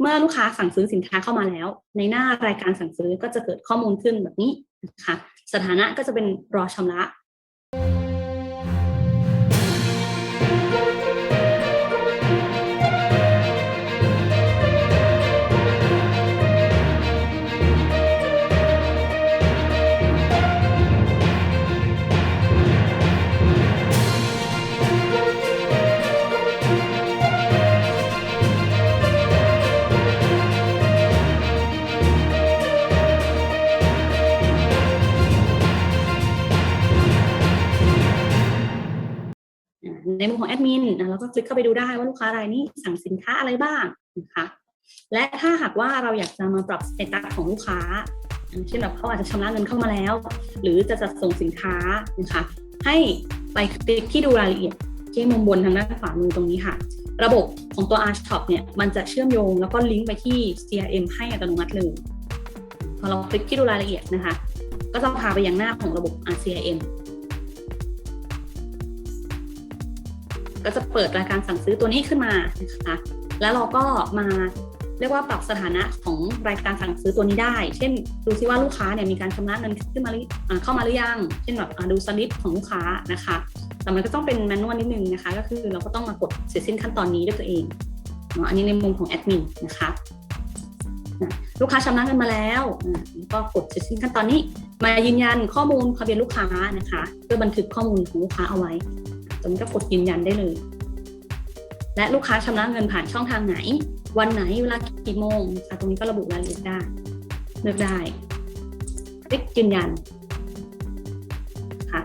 เมื่อลูกค้าสั่งซื้อสินค้าเข้ามาแล้ว ในหน้ารายการสั่งซื้อก็จะเกิดข้อมูลขึ้นแบบนี้นะคะสถานะก็จะเป็นรอชำระ ในมุมของแอดมินเราก็คลิกเข้าไปดูได้ว่าลูกค้ารายนี้สั่งสินค้าอะไรบ้างนะคะและถ้าหากว่าเราอยากจะมาปรับสเตตัสของลูกค้าเช่นแบบเขาอาจจะชำระเงินเข้ามาแล้ว หรือจะจัดส่งสินค้านะคะให้ไปคลิกที่ดูรายละเอียดที่มุมบนทางด้านขวามือตรงนี้ค่ะ ระบบของตัว R Shop เนี่ยมันจะเชื่อมโยงแล้วก็ลิงก์ไปที่ CRM ให้อัตโนมัติเลยพอเราคลิกที่ดูรายละเอียดนะคะ ก็จะพาไปยังหน้าของระบบ RCRM ก็จะเปิดรายการสั่งซื้อตัวนี้ขึ้นมานะคะแล้วเราก็มาเรียกว่าปรับสถานะของรายการสั่งซื้อตัวนี้ได้ เช่น ดูซิว่าลูกค้าเนี่ยมีการชำระเงินขึ้นมาหรือเข้ามาหรือยัง เช่นแบบดูสลิปของลูกค้านะคะ แต่มันก็ต้องเป็นแมนนวลนิดนึงนะคะ ก็คือเราก็ต้องมากดเสร็จสิ้นขั้นตอนนี้ด้วยตัวเองเนาะอันนี้ในมุมของแอดมินนะคะลูกค้าชำระเงินมาแล้วก็กดเสร็จสิ้นขั้นตอนนี้ มายืนยันข้อมูลทะเบียนลูกค้านะคะ เพื่อบันทึกข้อมูลของลูกค้าเอาไว้ ตรงนี้ก็กดยืนยันได้เลย และลูกค้าชำระเงินผ่านช่องทางไหน วันไหนเวลากี่โมงนะคะตรงนี้ก็ระบุรายละเอียดได้เลือกได้คลิกยืนยันค่ะ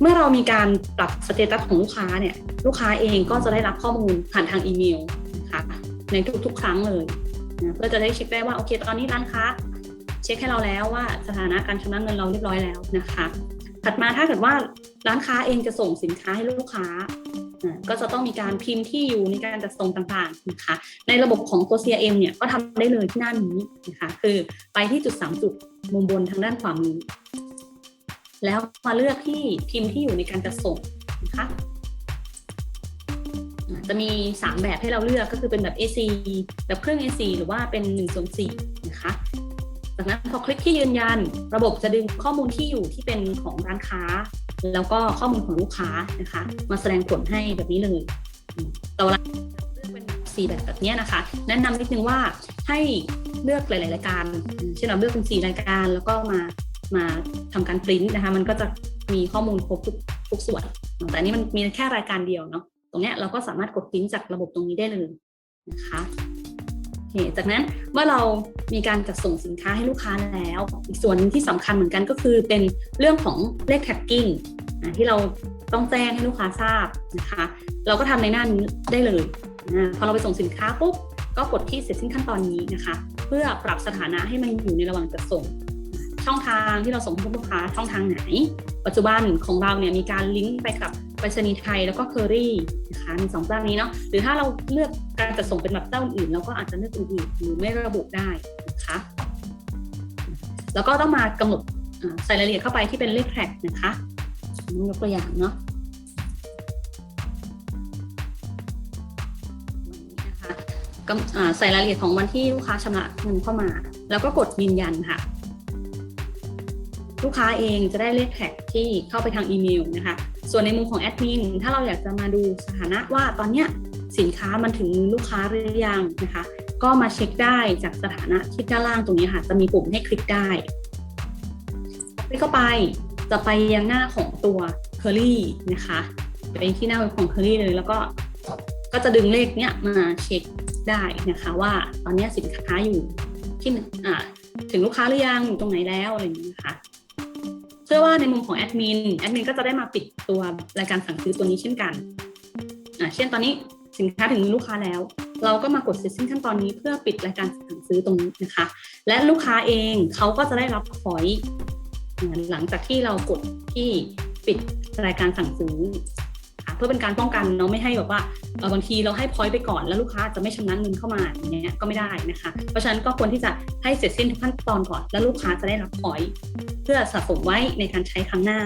เมื่อเรามีการปรับสเตตัสของลูกค้าเนี่ย ลูกค้าเองก็จะได้รับข้อมูลผ่านทางอีเมลนะคะในทุกๆ ครั้งเลยนะเพื่อจะได้เช็คได้ว่าโอเค ตอนนี้ร้านค้า เช็คให้เราแล้วว่าสถานะการชำระเงินเราเรียบร้อยแล้วนะคะ ถัดมาถ้าเกิดว่าร้านค้าเองจะส่งสินค้าให้ลูกค้า ก็จะต้องมีการพิมพ์ที่อยู่ในการจัดส่งต่างๆนะคะในระบบของตัว CRM เนี่ยก็ทำได้เลยที่หน้านี้นะคะคือไปที่จุด 3 จุดมุมบนทางด้านขวามือแล้วมาเลือกที่พิมพ์ที่อยู่ในการจัดส่งนะคะจะมี 3 แบบให้เราเลือกก็คือเป็นแบบ AC แบบเครื่อง AC หรือว่าเป็น1ส่วน4นะคะ จากนั้นพอคลิกที่ยืนยัน ระบบจะดึงข้อมูลที่อยู่ที่เป็นของร้านค้า แล้วก็ข้อมูลของลูกค้านะคะ มาแสดงผลให้แบบนี้เลยต่เวลาเลือกเป็นสีแบบแบบนี้นะคะ แนะนำนิดนึงว่าให้เลือกหลาย ๆ รายการ เช่นเราเลือกเป็นสีรายการ แล้วก็มามาทำการปริ้นนะคะ มันก็จะมีข้อมูลครบทุกทุกส่วน แต่อันนี้มันมีแค่รายการเดียวเนาะตรงเนี้ยเราก็สามารถกดปริ้นจากระบบตรงนี้ได้เลยนะคะ เคจากนั้นเมื่อเรามีการจัดส่งสินค้าให้ลูกค้าแล้ว อีกส่วนที่สำคัญเหมือนกันก็คือเป็นเรื่องของเลข tagging อ่าที่เราต้องแจ้งให้ลูกค้าทราบนะคะ เราก็ทำในหน้านี้ได้เลยนะพอเราไปส่งสินค้าปุ๊บก็กดที่เสร็จสิ้นขั้นตอนนี้นะคะ เพื่อปรับสถานะให้มันอยู่ในระหว่างจัดส่ง ช่องทางที่เราส่งให้ลูกค้าช่องทางไหน ปัจจุบันของเราเนี่ยมีการลิงก์ไปกับ ไปรษณีย์ไทยแล้วก็เคอรี่นะคะมีสองเจ้านี้เนาะหรือถ้าเราเลือกการจัดส่งเป็นแบบเจ้าอื่นเราก็อาจจะเลือกอื่นหรือไม่ระบุได้นะคะแล้วก็ต้องมากำหนดใส่รายละเอียดเข้าไปที่เป็นเลขแท็กนะคะยกตัวอย่างเนาะใส่รายละเอียดของวันที่ลูกค้าชำระเงินเข้ามา แล้วก็กดยืนยันค่ะ ลูกค้าเองจะได้เลขแท็กที่เข้าไปทางอีเมลนะคะ ส่วนในมุมของแอดมินถ้าเราอยากจะมาดูสถานะว่าตอนเนี้ยสินค้ามันถึงมือลูกค้าหรือยังนะคะ ก็มาเช็คได้จากสถานะที่ด้านล่างตรงนี้ค่ะ จะมีปุ่มให้คลิกได้คลิกเข้าไปจะไปยังหน้าของตัว Curly นะคะไปที่หน้าเว็บของ Curly เลย แล้วก็ก็จะดึงเลขเนี้ยมาเช็คได้นะคะว่าตอนนี้สินค้าอยู่ที่อ่าถึงลูกค้าหรือยังอยู่ตรงไหนแล้วอะไรอย่างนี้นะคะ เชื่อว่าในมุมของแอดมินแอดมินก็จะได้มาปิดตัวรายการสั่งซื้อตัวนี้เช่นกันอ่าเช่นตอนนี้สินค้าถึงมือลูกค้าแล้ว เราก็มากดเสร็จสิ้นขั้นตอนนี้เพื่อปิดรายการสั่งซื้อตรงนี้นะคะ และลูกค้าเองเขาก็จะได้รับพอยต์หลังจากที่เรากดที่ปิดรายการสั่งซื้อค่ะเพื่อเป็นการป้องกันเนาะไม่ให้แบบว่าบางทีเราให้พอยต์ไปก่อนแล้วลูกค้าจะไม่ชำระเงินเข้ามาอย่างเงี้ยก็ไม่ได้นะคะ เพราะฉะนั้นก็ควรที่จะให้เสร็จสิ้นทุกขั้นตอนก่อน แล้วลูกค้าจะได้รับพอยต์ พื่อสะสมไว้ในการใช้ครั้งหน้า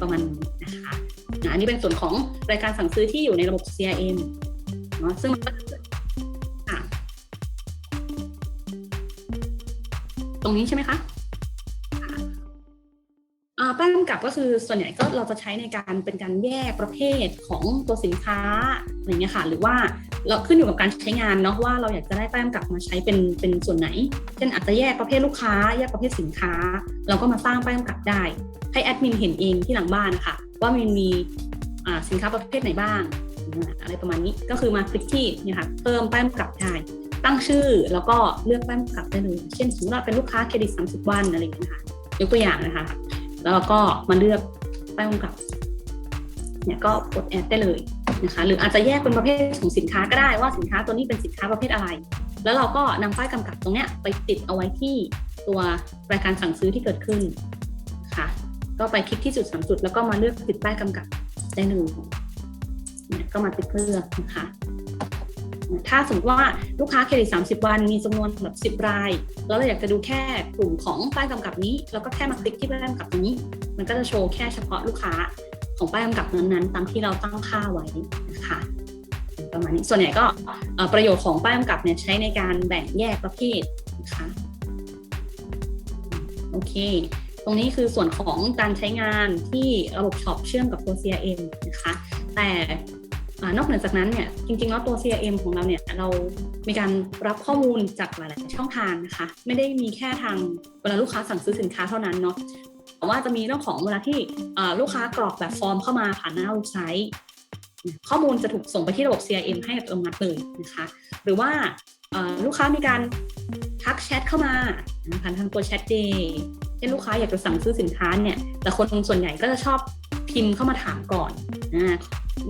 ประมาณนะคะนะอันนี้เป็นส่วนของรายการสั่งซื้อที่อยู่ในระบบ CRM เนาะซึ่งตรงนี้ใช่ไหมคะป้ากำกับก็คือส่วนใหญ่ก็เราจะใช้ในการเป็นการแยกประเภทของตัวสินค้าอะไรเงี้ยค่ะ หรือว่า เราขึ้นอยู่กับการใช้งานเนาะว่าเราอยากจะได้แป้งกำกับมาใช้เป็นเป็นส่วนไหน เช่นอาจจะแยกประเภทลูกค้า แยกประเภทสินค้า เราก็มาสร้างแป้งกำกับได้ ให้แอดมินเห็นเองที่หลังบ้านนะคะว่ามันมีอ่าสินค้าประเภทไหนบ้าง อะไรประมาณนี้ก็คือมาคลิกที่เนี่ยค่ะเพิ่มแป้งกำกับได้ตั้งชื่อแล้วก็เลือกแป้งกลับได้เลยเช่นสมมติว่าเป็นลูกค้าเครดิต 30 วันอะไรอย่างเงี้ยนะคะยกตัวอย่างนะคะ แล้วก็มาเลือกแป้งกลับเนี่ยก็กดแอดได้เลย นะคะหรืออาจจะแยกเป็นประเภทของสินค้าก็ได้ว่าสินค้าตัวนี้เป็นสินค้าประเภทอะไร แล้วเราก็นำป้ายกำกับตรงเนี้ยไปติดเอาไว้ที่ตัวรายการสั่งซื้อที่เกิดขึ้นค่ะก็ไปคลิกที่จุดสามจุด แล้วก็มาเลือกติดป้ายกำกับได้เลยเนี่ยก็มาติดเพื่อนะคะถ้าสมมติว่าลูกค้าเครดิต30 วันมีจำนวนแบบ10 ราย แล้วเราอยากจะดูแค่กลุ่มของป้ายกำกับนี้ แล้วก็แค่มาคลิกที่ป้ายกำกับนี้ มันก็จะโชว์แค่เฉพาะลูกค้า ของป้ายกำกับนั้นๆตามที่เราตั้งค่าไว้นะคะประมาณนี้ส่วนใหญ่ก็ประโยชน์ของป้ายกำกับเนี่ยใช้ในการแบ่งแยกประเภทนะคะโอเค ตรงนี้คือส่วนของการใช้งานที่ระบบช็อปเชื่อมกับตัว CRM นะคะ แต่อนอกเหนือจากนั้นเนี่ยจริงๆแล้วตัว CRM ของเราเนี่ยเรามีการรับข้อมูลจากหลายๆช่องทางนะคะ ไม่ได้มีแค่ทางเวลาลูกค้าสั่งซื้อสินค้าเท่านั้นเนาะ แต่ว่าจะมีเรื่องของเวลาที่ลูกค้ากรอกแบบฟอร์มเข้ามาผ่านหน้าเว็บไซต์ ข้อมูลจะถูกส่งไปที่ระบบ CRM ให้อัตโนมัติเลยนะคะ หรือว่าลูกค้ามีการทักแชทเข้ามาผ่านทางตัวแชทเดย์เช่นลูกค้าอยากจะสั่งซื้อสินค้าเนี่ย แต่คนส่วนใหญ่ก็จะชอบพิมพ์เข้ามาถามก่อนนะ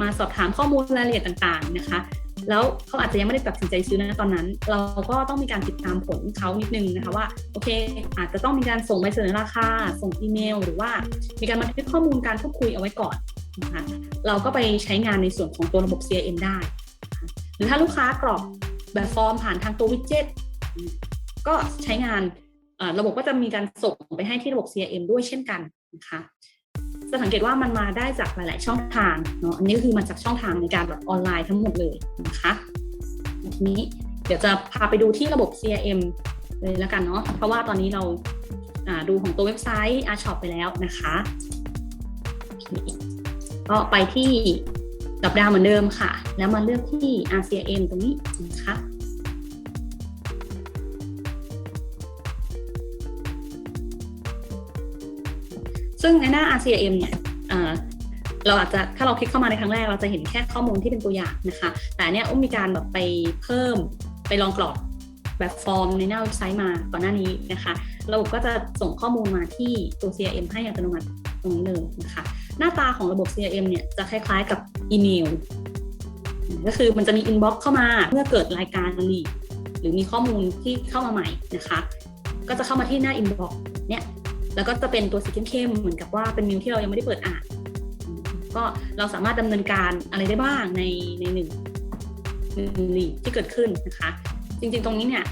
มาสอบถามข้อมูลรายละเอียดต่างๆนะคะ แล้วเขาอาจจะยังไม่ได้ตัดสินใจซื้อนะตอนนั้น เราก็ต้องมีการติดตามผลเขานิดนึงนะคะว่าโอเค อาจจะต้องมีการส่งใบเสนอราคา ส่งอีเมล หรือว่ามีการบันทึกข้อมูลการพูดคุยเอาไว้ก่อนนะคะเราก็ไปใช้งานในส่วนของตัวระบบ CRM ได้ หรือถ้าลูกค้ากรอกแบบฟอร์มผ่านทางตัววิดเจ็ตก็ใช้งานระบบก็จะมีการส่งไปให้ที่ระบบ CRM ด้วยเช่นกันนะคะ จะสังเกตว่ามันมาได้จากหลาย ๆ ช่องทางเนาะอันนี้คือมาจากช่องทางในการแบบออนไลน์ทั้งหมดเลยนะคะแบบนี้เดี๋ยวจะพาไปดูที่ระบบ CRM เลยแล้วกันเนาะเพราะว่าตอนนี้เราาดูของตัวเว็บไซต์ Arshop ไปแล้วนะคะก็ไปที่ดับดาวเหมือนเดิมค่ะ แล้วมาเลือกที่ RCM ตรงนี้นะคะ ซึ่งในหน้า RCM เนี่ยเอ่อเราอาจจะถ้าเราคลิกเข้ามาในครั้งแรกเราจะเห็นแค่ข้อมูลที่เป็นตัวอย่างนะคะ แต่เนี่ยอุ้มมีการแบบไปเพิ่มไปลองกรอกแบบฟอร์มในหน้าเว็บไซต์มาก่อนหน้านี้นะคะระบบก็จะส่งข้อมูลมาที่ตัว CRM ให้อัตโนมัติตรงนี้เลยนะคะหน้าตาของระบบ CRM เนี่ยจะคล้ายๆกับอีเมลก็คือมันจะมีอินบ็อกซ์เข้ามาเมื่อเกิดรายการลีหรือมีข้อมูลที่เข้ามาใหม่นะคะ ก็จะเข้ามาที่หน้าอินบ็อกซ์เนี่ย แล้วก็จะเป็นตัวสีเข้มๆเหมือนกับว่าเป็นมิวที่เรายังไม่ได้เปิดอ่าน ก็เราสามารถดำเนินการอะไรได้บ้างในในหนึ่งหนึ่งลีดที่เกิดขึ้นนะคะ จริงๆตรงนี้เนี่ย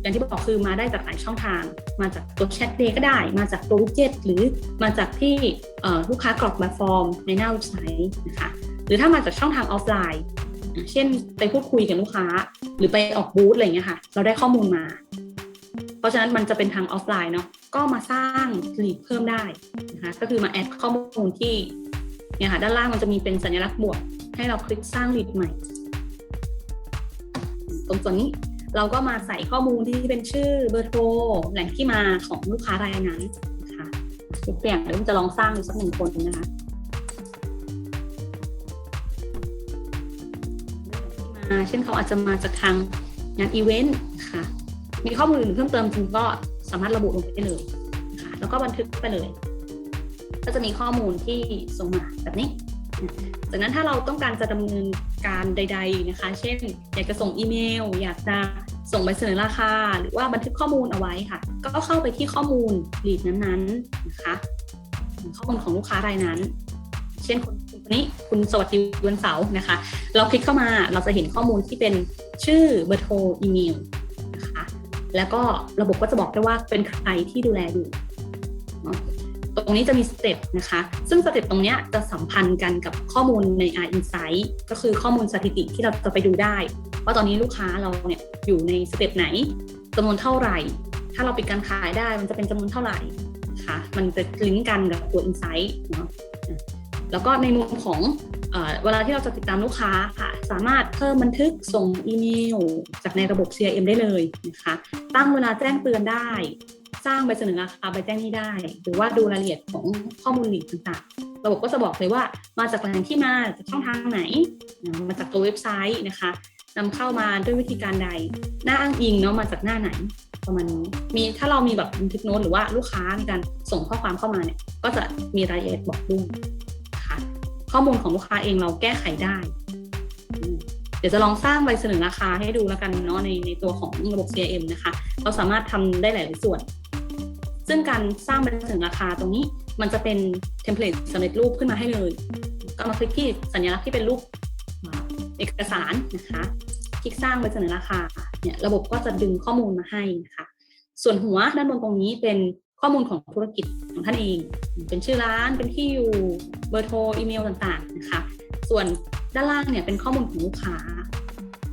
อย่างที่บอกคือมาได้จากหลายช่องทาง มาจากตัวแชทเดย์ก็ได้ มาจากตัววิดเจ็ตหรือมาจากที่ลูกค้ากรอกแบบฟอร์มในหน้าเว็บไซต์นะคะหรือถ้ามาจากช่องทางออฟไลน์ เช่นไปพูดคุยกับลูกค้า หรือไปออกบูธอะไรอย่างเงี้ยค่ะ เราได้ข้อมูลมา เพราะฉะนั้นมันจะเป็นทางออฟไลน์เนาะ ก็มาสร้างลีดเพิ่มได้นะคะก็คือมาแอดข้อมูลที่เนี่ยค่ะด้านล่างมันจะมีเป็นสัญลักษณ์บวก ให้เราคลิกสร้างลีดใหม่ ตรงส่วนนี้เราก็มาใส่ข้อมูลที่เป็นชื่อเบอร์โทรแหล่งที่มาของลูกค้ารายนั้นนะคะยกตัวอย่างเดี๋ยวจะลองสร้างดูสักหนึ่งคนนะคะมาเช่นเขาอาจจะมาจากทางงานอีเวนต์ค่ะ มีข้อมูลอื่นเพิ่มเติมคุณก็ สามารถระบุลงไปได้เลยนะคะแล้วก็บันทึกไปเลย ก็จะมีข้อมูลที่ส่งมาแบบนี้ จากนั้นถ้าเราต้องการจะดำเนินการใด ๆนะคะ เช่น อยากจะส่งอีเมล อยากจะส่งใบเสนอราคา หรือว่าบันทึกข้อมูลเอาไว้ค่ะ ก็เข้าไปที่ข้อมูลลีดนั้นๆนะคะข้อมูลของลูกค้ารายนั้น เช่นคนคนนี้คุณสวัสดีวันเสาร์นะคะ เราคลิกเข้ามาเราจะเห็นข้อมูลที่เป็นชื่อเบอร์โทรอีเมล แล้วก็ระบบก็จะบอกได้ว่าเป็นใครที่ดูแลอยู่ตรงนี้จะมีสเต็ปนะคะ ซึ่งสเต็ปตรงนี้จะสัมพันธ์กันกับข้อมูลใน R Insight ก็คือข้อมูลสถิติที่เราจะไปดูได้ ว่าตอนนี้ลูกค้าเราเนี่ยอยู่ในสเต็ปไหนจำนวนเท่าไหร่ ถ้าเราปิดการขายได้มันจะเป็นจำนวนเท่าไหร่คะมันจะลิงก์กันกับตัว Insight เนาะแล้วก็ในมุมของเอเวลาที่เราจะติดตามลูกค้าค่ะ สามารถเพิ่มบันทึกส่งอีเมล จากในระบบ CRM ได้เลยนะคะ ตั้งเวลาแจ้งเตือนได้ สร้างใบเสนอราคาใบแจ้งนี้ได้ หรือว่าดูรายละเอียดของข้อมูลหลีกต่างๆ ระบบก็จะบอกเลยว่ามาจากแหล่งที่มาจากช่องทางไหน มาจากตัวเว็บไซต์นะคะนำเข้ามาด้วยวิธีการใด หน้าอ้างอิงเนาะมาจากหน้าไหนประมาณนี้มีถ้าเรามีแบบบันทึกโน้ตหรือว่าลูกค้ามีการส่งข้อความเข้ามาเนี่ยก็จะมีรายละเอียดบอกด้วยนะคะข้อมูลของลูกค้าเองเราแก้ไขได้ ดี๋ยวจะลองสร้างใบเสนอราคาให้ดูแล้วกันเนาะในในตัวของระบบ CRM นะคะ เราสามารถทำได้หลายส่วน ซึ่งการสร้างใบเสนอราคาตรงนี้มันจะเป็นเทมเพลตสำเร็จรูปขึ้นมาให้เลย ก็มาคลิกที่สัญลักษณ์ที่เป็นรูปเอกสารนะคะคลิกสร้างใบเสนอราคาเนี่ยระบบก็จะดึงข้อมูลมาให้นะคะ ส่วนหัวด้านบนตรงนี้เป็นข้อมูลของธุรกิจของท่านเอง เป็นชื่อร้านเป็นที่อยู่เบอร์โทรอีเมลต่างๆนะคะ ส่วน ด้านล่างเนี่ยเป็นข้อมูลของลูกค้า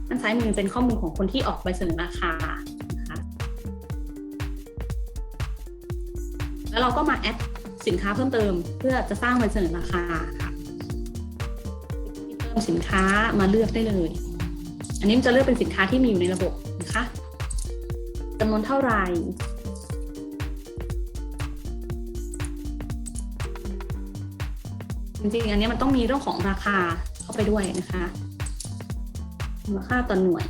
ด้านซ้ายมือเป็นข้อมูลของคนที่ออกใบเสนอราคานะคะแล้วเราก็มาแอดสินค้าเพิ่มเติม เพื่อจะสร้างใบเสนอราคาค่ะเพิ่มสินค้ามาเลือกได้เลย อันนี้จะเลือกเป็นสินค้าที่มีอยู่ในระบบนะคะจำนวนเท่าไหร่จริงๆ อันนี้มันต้องมีเรื่องของราคา เข้าไปด้วยนะคะมูลค่าต่อหน่วย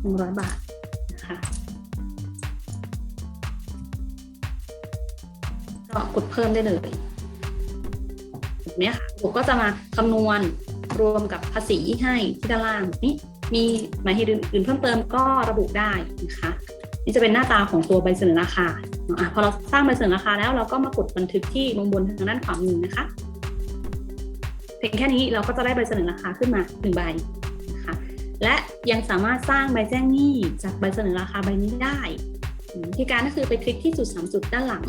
หนึ่งร้อยบาทนะคะก็กดเพิ่มได้เลยแบบนี้ค่ะผมก็จะมาคำนวณรวมกับภาษีให้ที่ด้านล่างนี้มีหมายเหตุอื่นๆเพิ่มเติมก็ระบุได้นะคะนี่จะเป็นหน้าตาของตัวใบเสนอราคา อะพอเราสร้างใบเสนอราคาแล้วเราก็มากดบันทึกที่มุมบนทางด้านขวามือนะคะเพียงแค่นี้เราก็จะได้ใบเสนอราคาขึ้นมาหนึ่งใบนะคะและยังสามารถสร้างใบแจ้งหนี้จากใบเสนอราคาใบนี้ได้วิธีการก็คือไปคลิกที่จุดสามจุดด้านหลัง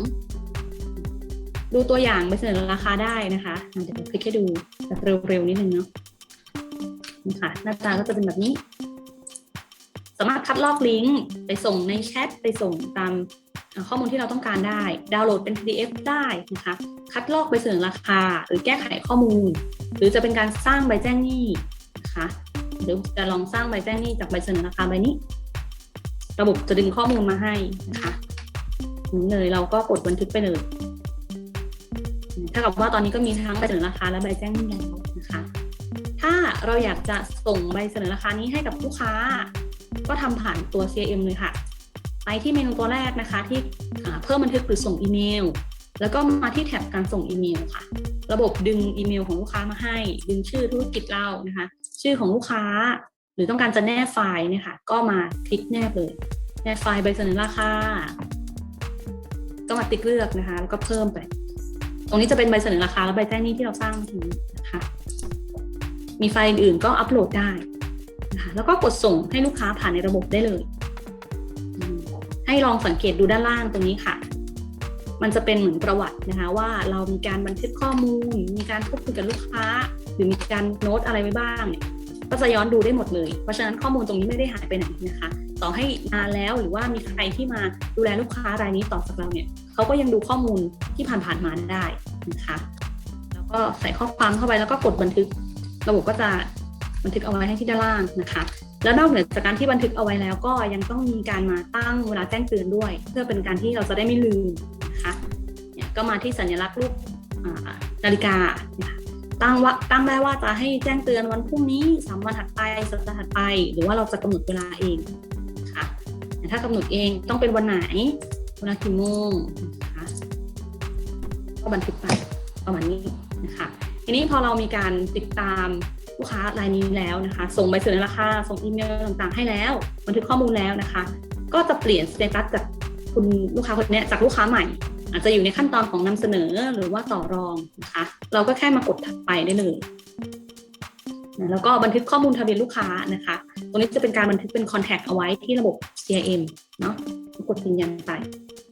ดูตัวอย่างใบเสนอราคาได้นะคะอะเดี๋ยวคลิกให้ดูแบบเร็วๆนิดนึงเนาะนี่ค่ะหน้าตาก็จะเป็นแบบนี้ สามารถคัดลอกลิงก์ไปส่งในแชทไปส่งตาม ข้อมูลที่เราต้องการได้ ดาวน์โหลดเป็น PDF ได้นะคะ คัดลอกใบเสนอราคา หรือแก้ไขข้อมูล หรือจะเป็นการสร้างใบแจ้งหนี้นะคะหรือจะลองสร้างใบแจ้งหนี้จากใบเสนอราคาใบนี้ ระบบจะดึงข้อมูลมาให้นะคะเลยเราก็กดบันทึกไปเลยถ้ากับว่าตอนนี้ก็มีทั้งใบเสนอราคาและใบแจ้งหนี้แล้วนะคะ ถ้าเราอยากจะส่งใบเสนอราคานี้ให้กับลูกค้า ก็ทำผ่านตัว CRM เลยค่ะ ไปที่เมนูตัวแรกนะคะที่เพิ่มบันทึกหรือส่งอีเมล แล้วก็มาที่แท็บการส่งอีเมลค่ะ ระบบดึงอีเมลของลูกค้ามาให้ ดึงชื่อธุรกิจเรานะคะ ชื่อของลูกค้า หรือต้องการจะแนบไฟล์เนี่ยค่ะ ก็มาคลิกแนบเลย แนบไฟล์ใบเสนอราคา ก็มาติ๊กเลือกนะคะ แล้วก็เพิ่มไป ตรงนี้จะเป็นใบเสนอราคาและใบแจ้งหนี้ที่เราสร้างเมื่อกี้นะคะ มีไฟล์อื่นๆก็อัปโหลดได้นะคะ แล้วก็กดส่งให้ลูกค้าผ่านในระบบได้เลย ให้ลองสังเกตดูด้านล่างตรงนี้ค่ะ มันจะเป็นเหมือนประวัตินะคะ ว่าเรามีการบันทึกข้อมูล มีการพูดคุยกับลูกค้า หรือมีการโน้ตอะไรไว้บ้างเนี่ยก็จะย้อนดูได้หมดเลย เพราะฉะนั้นข้อมูลตรงนี้ไม่ได้หายไปไหนนะคะ ต่อให้นานแล้วหรือว่ามีใครที่มาดูแลลูกค้ารายนี้ต่อจากเราเนี่ยเขาก็ยังดูข้อมูลที่ผ่านๆมาได้นะคะ แล้วก็ใส่ข้อความเข้าไปแล้วก็กดบันทึก ระบบก็จะบันทึกเอาไว้ให้ที่ด้านล่างนะคะ แล้วนอกเหนือจากการที่บันทึกเอาไว้แล้วก็ยังต้องมีการมาตั้งเวลาแจ้งเตือนด้วย เพื่อเป็นการที่เราจะได้ไม่ลืมนะคะเนี่ยก็มาที่สัญลักษณ์รูปนาฬิกาตั้งว่าตั้งได้ว่าจะให้แจ้งเตือนวันพรุ่งนี้สามวันถัดไปสัปดาห์ถัดไป หรือว่าเราจะกำหนดเวลาเองนะคะแต่ถ้ากำหนดเองต้องเป็นวันไหนเวลากี่โมงนะคะก็บันทึกไปประมาณนี้นะคะทีนี้พอเรามีการติดตาม ลูกค้ารายนี้แล้วนะคะ ส่งใบเสนอราคา ส่งอีเมลต่างๆ ให้แล้วบันทึกข้อมูลแล้วนะคะ ก็จะเปลี่ยนสเตตัสจากคุณลูกค้าคนนี้จากลูกค้าใหม่ อาจจะอยู่ในขั้นตอนของนำเสนอหรือว่าต่อรองนะคะ เราก็แค่มากดถัดไปได้เลยแล้วก็บันทึกข้อมูลทะเบียนลูกค้านะคะ ตรงนี้จะเป็นการบันทึกเป็น contact เอาไว้ที่ระบบ CRM เนาะกดยืนยันไป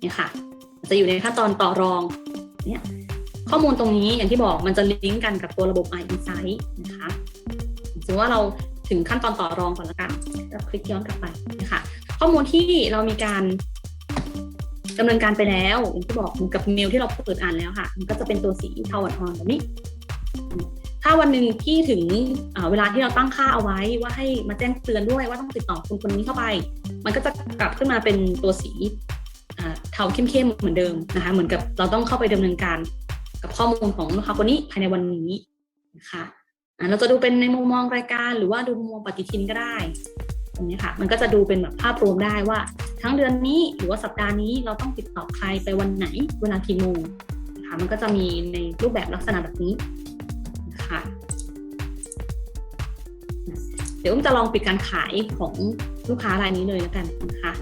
เนี่ยค่ะ จะอยู่ในขั้นตอนต่อรองเนี่ยข้อมูลตรงนี้อย่างที่บอกมันจะลิงก์กันกับตัวระบบ i Insight นะคะ สมมติว่าเราถึงขั้นตอนต่อรองก่อนละกันเราคลิกย้อนกลับไปนะคะข้อมูลที่เรามีการดำเนินการไปแล้วอย่างที่บอกกับเมลที่เราเปิดอ่านแล้วค่ะ มันก็จะเป็นตัวสีเทาอ่อนๆแบบนี้ ถ้าวันหนึ่งที่ถึงเวลาที่เราตั้งค่าเอาไว้ว่าให้มาแจ้งเตือนด้วยว่าต้องติดต่อคนคนนี้เข้าไป มันก็จะกลับขึ้นมาเป็นตัวสีเทาเข้มๆเหมือนเดิมนะคะ เหมือนกับเราต้องเข้าไปดำเนินการกับข้อมูลของลูกค้าคนนี้ภายในวันนี้นะคะ เราจะดูเป็นในมุมมองรายการ หรือว่าดูมุมมองปฏิทินก็ได้ตรงนี้ค่ะ มันก็จะดูเป็นแบบภาพรวมได้ว่า ทั้งเดือนนี้หรือว่าสัปดาห์นี้เราต้องติดต่อใครไปวันไหนเวลากี่โมงนะคะมันก็จะมีในรูปแบบลักษณะแบบนี้นะคะเดี๋ยวอุ้มจะลองปิดการขายของลูกค้ารายนี้เลยแล้วกันนะคะ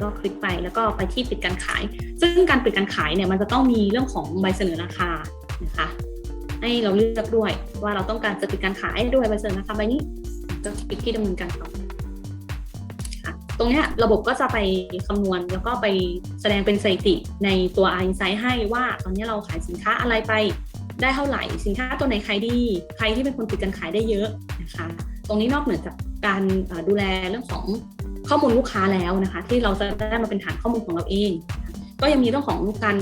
ก็คลิกไปแล้วก็ไปที่ปิดการขาย ซึ่งการปิดการขายเนี่ยมันจะต้องมีเรื่องของใบเสนอราคานะคะ ให้เราเลือกด้วย ว่าเราต้องการจะปิดการขายด้วยใบเสนอราคาใบนี้ก็คลิกที่ดำเนินการต่อค่ะตรงนี้ระบบก็จะไปคำนวณแล้วก็ไปแสดงเป็นสถิติในตัว i n s i g h t ให้ว่าตอนนี้เราขายสินค้าอะไรไปได้เท่าไหร่ สินค้าตัวไหนขายดี ใครที่เป็นคนปิดการขายได้เยอะนะคะ ตรงนี้นอกเหนือจากการดูแลเรื่องของข้อมูลลูกค้าแล้วนะคะ ที่เราจะได้มาเป็นฐานข้อมูลของเราเอง ก็ยังมีเรื่องของการ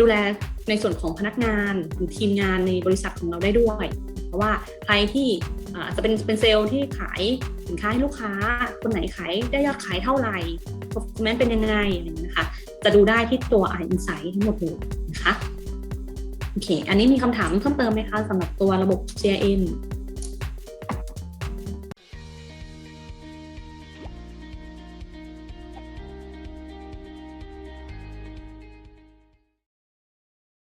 ดูแลในส่วนของพนักงานหรือทีมงานในบริษัทของเราได้ด้วย เพราะว่าใครที่อาจจะเป็นเป็นเซลล์ที่ขายสินค้าให้ลูกค้า คนไหนขายได้ยอดขายเท่าไหร่ performance เป็นยังไงอะไรอย่างเงี้ยนะคะจะดูได้ที่ตัว i Insight ทั้งหมดเลยนะคะโอเค อันนี้มีคำถามเพิ่มเติมไหมคะสำหรับตัวระบบ CRM